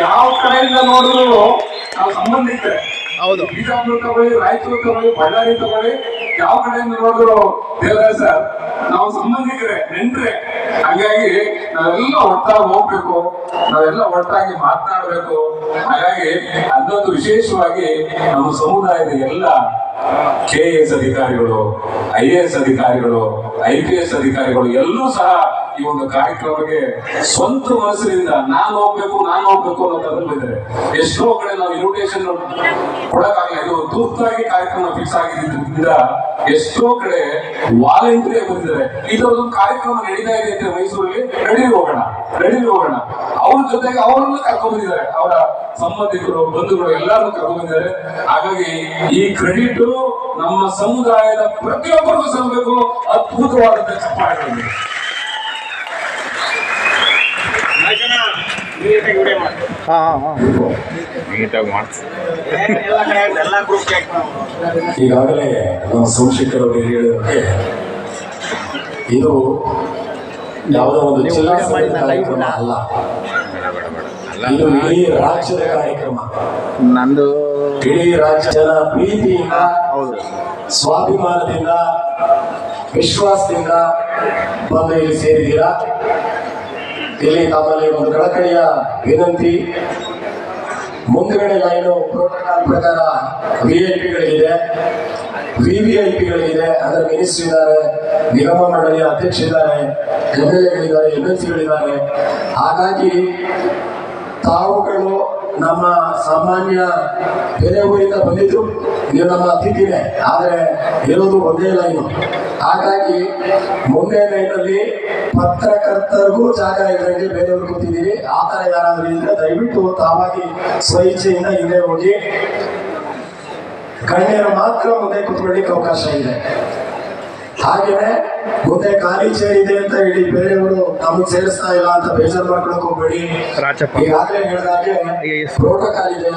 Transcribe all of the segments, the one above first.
ಯಾವ ಕಡೆಯಿಂದ ನೋಡಿದ್ರು ನಾವು ಸಂಬಂಧಿಕರೆ ಹೌದು. ಬಿಜಾಪುರ ತಗೊಳ್ಳಿ ರಾಯಚೂರು ತಗೊಳ್ಳಿ ಬಳ್ಳಾರಿ ತಗೊಳ್ಳಿ ಯಾವ ಕಡೆಯಿಂದ ನೋಡಿದ್ರು ದೇವರಾಜ್ ಸರ್ ನಾವು ಸಂಬಂಧಿಕರೆ ನೆಂಟ್ರೆ. ಹಾಗಾಗಿ ನಾವೆಲ್ಲ ಒಟ್ಟಾಗಿ ಹೋಗ್ಬೇಕು ನಾವೆಲ್ಲ ಒಟ್ಟಾಗಿ ಮಾತನಾಡ್ಬೇಕು. ಹಾಗಾಗಿ ಅದೊಂದು ವಿಶೇಷವಾಗಿ ನಮ್ಮ ಸಮುದಾಯದ ಎಲ್ಲ ಕೆ ಎಸ್ ಅಧಿಕಾರಿಗಳು ಐ ಎ ಎಸ್ ಅಧಿಕಾರಿಗಳು ಐ ಪಿ ಎಸ್ ಅಧಿಕಾರಿಗಳು ಎಲ್ಲರೂ ಸಹ ಈ ಒಂದು ಕಾರ್ಯಕ್ರಮಕ್ಕೆ ಸ್ವಂತ ಮನಸ್ಸಿನಿಂದ ನಾನು ಹೋಗ್ಬೇಕು ನಾನು ಹೋಗ್ಬೇಕು ಅನ್ನೋ ತಗೊಂಡಿದ್ದಾರೆ ಎಷ್ಟೋ ಕಡೆ ನಾವು ಇನ್ವಿಟೇಷನ್ ಕೊಡಕ್ಕಾಗಲ್ಲ. ಇದು ತುರ್ತಾಗಿ ಕಾರ್ಯಕ್ರಮ ಫಿಕ್ಸ್ ಆಗಿದ್ದರಿಂದ ಎಷ್ಟೋ ಕಡೆ ವಾಲಂಟಿಯರ್ ಬಂದಿದ್ದಾರೆ. ಇದೊಂದು ಕಾರ್ಯಕ್ರಮ ನಡೀತಾ ಇದೆ ಅಂತ ಮೈಸೂರಲ್ಲಿ, ನಡೀಲಿ ಹೋಗೋಣ ನಡೀಲಿ ಹೋಗೋಣ. ಅವ್ರ ಜೊತೆಗೆ ಅವರನ್ನ ಕರ್ಕೊಂಡ್ ಬಂದಿದ್ದಾರೆ. ಅವರ ಸಂಬಂಧಿಕರು, ಬಂಧುಗಳು ಎಲ್ಲರನ್ನು ಕರ್ಕೊಂಡಿದ್ದಾರೆ ಹಾಗಾಗಿ ಈ ಕ್ರೆಡಿಟ್ ನಮ್ಮ ಸಮುದಾಯದ ಪ್ರತಿಯೊಬ್ಬರಿಗೂ ಸಲ್ಲಬೇಕು. ಅದ್ಭುತವಾದಂತಹ ಚಪ್ಪಾಳೆಗಳು ಹಾ ಹಾ ಹಾ. ನೀಟಾಗಿ ಮಾಡ್ಸಿ. ಎಲ್ಲ ಗ್ರೂಪ್ ಈಗಾಗಲೇ ನಮ್ಮ ಸೋಮಶೇಖರ್ ಹೇಳಿದಂತೆ ಇದು ಯಾವುದೋ ಒಂದು ಜಿಲ್ಲಾ ಕಾರ್ಯಕ್ರಮ ಅಲ್ಲ. ಇದು ಇಡೀ ರಾಜ್ಯದ ಕಾರ್ಯಕ್ರಮ. ನಂದು ಇಡೀ ರಾಜ್ಯದ ಪ್ರೀತಿಯಿಂದ ಹೌದು. ಸ್ವಾಭಿಮಾನದಿಂದ ವಿಶ್ವಾಸದಿಂದ ಬಂದು ಇಲ್ಲಿ ಸೇರಿದ್ದೀರಾ? ಇಲ್ಲಿ ತಮ್ಮಲ್ಲಿ ಒಂದು ಕಳಕಳಿಯ ವಿನಂತಿ. ಮುಂದುಗಡೆ ಲೈನು ಪ್ರೋಟೋಕಾಲ್ ಪ್ರಕಾರ ವಿ ಐ ಪಿಗಳಿಗಿದೆ ವಿ ವಿ ಐ ಪಿಗಳಿದೆ ಅಂದ್ರೆ ಮಿನಿಸ್ಟರ್ ಇದ್ದಾರೆ. ನಿಗಮ ಮಂಡಳಿಯ ಅಧ್ಯಕ್ಷರಿದ್ದಾರೆ ಎಂ ಎಲ್ ಎಗಳಿದ್ದಾರೆ ಎಂ ಎಲ್ ಸಿಗಳಿದ್ದಾರೆ ಹಾಗಾಗಿ ತಾವುಗಳು ನಮ್ಮ ಸಾಮಾನ್ಯ ಬೆಲೆ ಊರಿಂದ ಬಂದಿದ್ರು. ಇದು ನಮ್ಮ ಅತಿಥಿನೇ. ಆದರೆ ಇರೋದು ಒಂದೇ ಲೈನು. ಹಾಗಾಗಿ ಮುಂದೆ ಲೈನಲ್ಲಿ ಪತ್ರಕರ್ತರಿಗೂ ಜಾಗ ಇದರಲ್ಲಿ ಬೇರೆಯವರು ಕೂತಿದ್ದೀವಿ ಆ ಥರ ಯಾರಾದರೂ ಇದ್ರೆ ದಯವಿಟ್ಟು ತಾವಾಗಿ ಸ್ವಇಚ್ಛೆಯಿಂದ ಹಿಂದೆ ಹೋಗಿ. ಗಣ್ಯರು ಮಾತ್ರ ಮುಂದೆ ಕೂತ್ಕೊಳ್ಳಿಕ್ಕೆ ಅವಕಾಶ ಇದೆ. ಹಾಗೇನೆ ಮುಂದೆ ಖಾಲಿ ಚೇರ್ ಇದೆ ಅಂತ ಹೇಳಿ ಬೇರೆಯವರು ನಮಗೆ ಸೇರಿಸ್ತಾ ಇಲ್ಲ ಅಂತ ಬೇಜಾರು ಮಾಡ್ಕೊಳಕ್ ಹೋಗ್ಬೇಡಿ. ಈಗಾಗಲೇ ಹೇಳಿದಾಗೆ. ಪ್ರೋಟೋಕಾಲ್ ಇದೆ.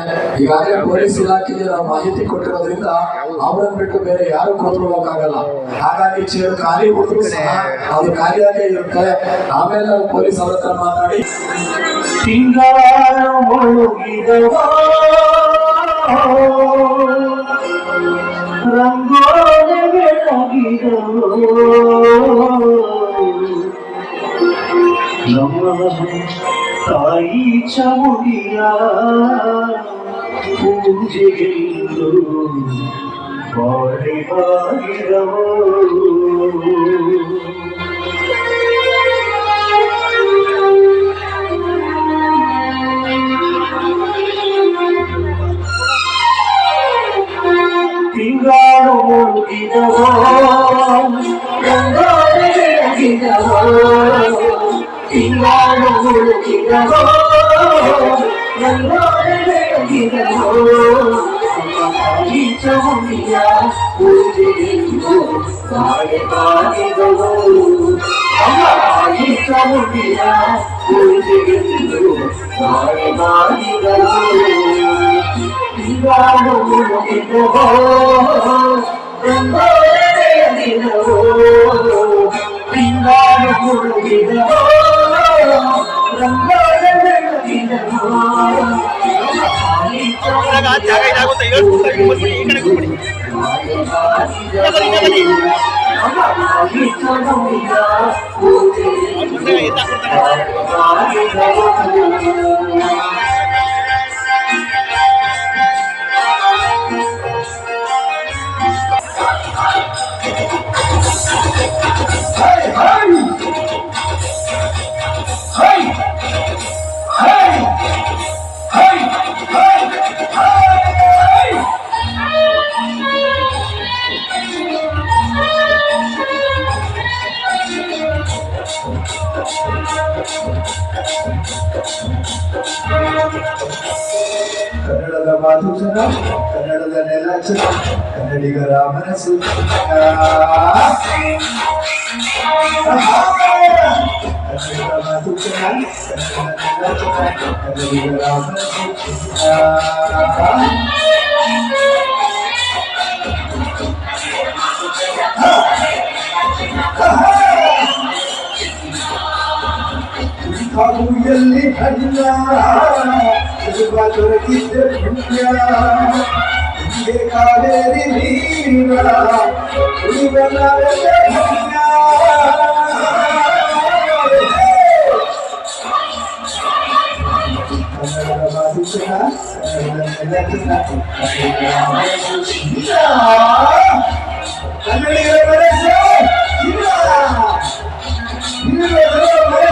ಈಗಾಗಲೇ ಪೊಲೀಸ್ ಇಲಾಖೆಗೆ ನಾವು ಮಾಹಿತಿ ಕೊಟ್ಟಿರೋದ್ರಿಂದ ಅವರನ್ನು ಬಿಟ್ಟು ಬೇರೆ ಯಾರು ಕೂತ್ಕೊಳ್ಳೋಕ್ಕಾಗಲ್ಲ ಹಾಗಾಗಿ ಚೇರ್ ಖಾಲಿ ಉಳಿದ್ರು ಸಹ ಅದು ಖಾಲಿಯಾಗೇ ಇರುತ್ತೆ. ಆಮೇಲೆ ನಾವು ಪೊಲೀಸ್ ಅವರ ಹತ್ರ ಮಾತಾಡಿ. ತಿಂಗಳ তাই চামুড়িয়া পুজে কিন্তু পরে পাগিরব కిందవో కిందవో కిందవో నల్లోనే కిందవో నీచమునియా ఉరిదిలో సాగే పాదిగవో అమ్మా నీచమునియా ఉరిదిలో సాగే Hey, hey! ಕನ್ನಡದ ಮಾತು ಜನ ಕನ್ನಡದ ನೆಲ ಜನ ಕನ್ನಡಿಗರ ಮನಸ್ಸು ಕನ್ನಡದ ಮಾತು ಜನ ಕನ್ನಡದ ನೆಲ ಜನ ಕನ್ನಡಿಗರ ಮನಸ್ಸು ಕಾಬೂಯಲ್ಲಿ ಹಣ್ಣ ಸ್ವಲ್ಪ ದೊರಕಿದ್ದೆ ಪುಣ್ಯ ಹೀಗೆ ಕಾವೇರಿ ನೀರ ಉಳಿವನಾವೆಲ್ಲ ಪುಣ್ಯ ಕನ್ನಡದ ಮಾತುಕನ ಕನ್ನಡಿಗರ ಮನಸ್ಸು ಇಲ್ಲ ಇರುವುದರ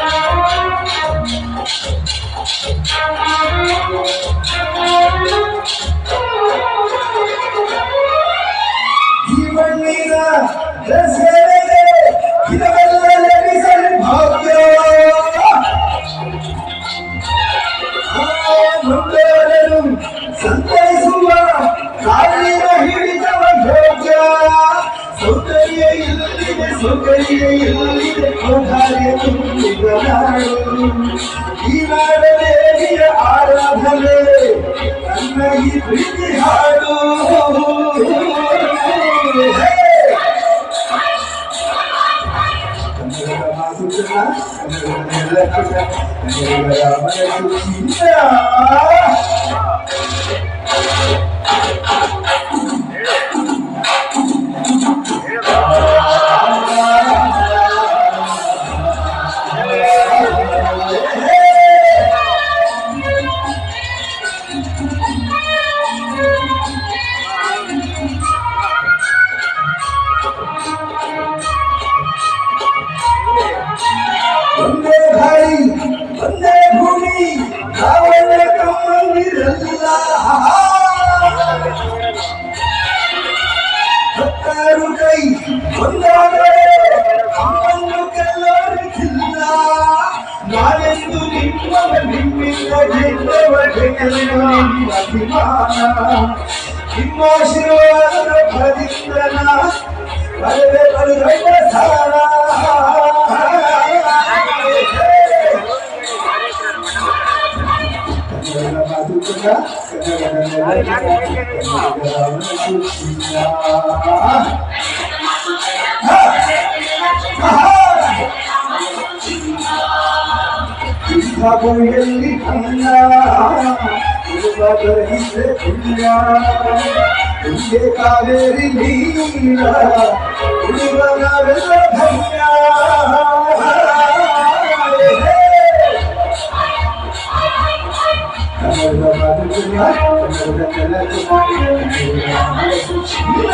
ನಾಡು ಈ ನಾಡ ದೇವಿಯ ಆರಾಧನೆ ನನ್ನ ಈ ಪ್ರೀತಿ ಹಾಡು ಹೇ! సింహాశీర్వాద భరదింద్రనా భరవే భరుదైవ సారా Ah! ಅನ್ನ ಇರುವುದರಿಂದ ಪುಣ್ಯ ಹಿಂದೆ ಕಾವೇರಿ ನೀರ ಉಳಿವ ನಾವೆಲ್ಲ ಧನ್ಯ ಕನ್ನಡದ ಮಾತು ಚೆನ್ನ,